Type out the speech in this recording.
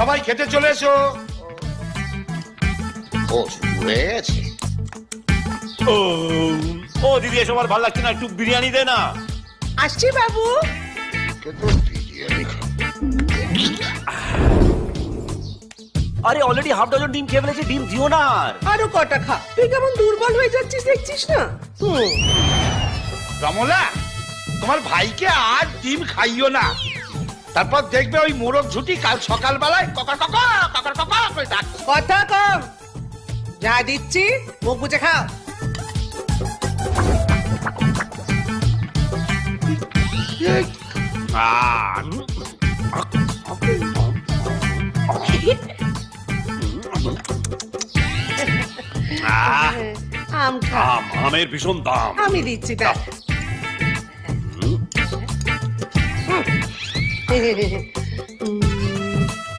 সবাই খেতে চলে এসো। ও হয়ে গেছে ও ও দিদি এসব আর ভালো লাগছে না একটু বিরিয়ানি দে না। আসছি বাবু। কিন্তু বিরিয়ানি আরে অলরেডি হাফ ডজন ডিম খেয়ে ফেলেছে ডিম দিও না আর। আরও কটা খা। তুই কেমন দুর্বল হয়ে যাচ্ছিস দেখছিস না? রমলা তোমার ভাইকে আর ডিম খাইও না। তারপর দেখবে ওই মোরগ ঝুটি কাল সকালবেলায় ককর ককর ককর ককর করে কথা কম। যা দিচ্ছি মুখ বুঝে খাও। খা। আম আমের ভীষণ দাম। আমি দিচ্ছি তা 嘿嘿嘿嘿嗯。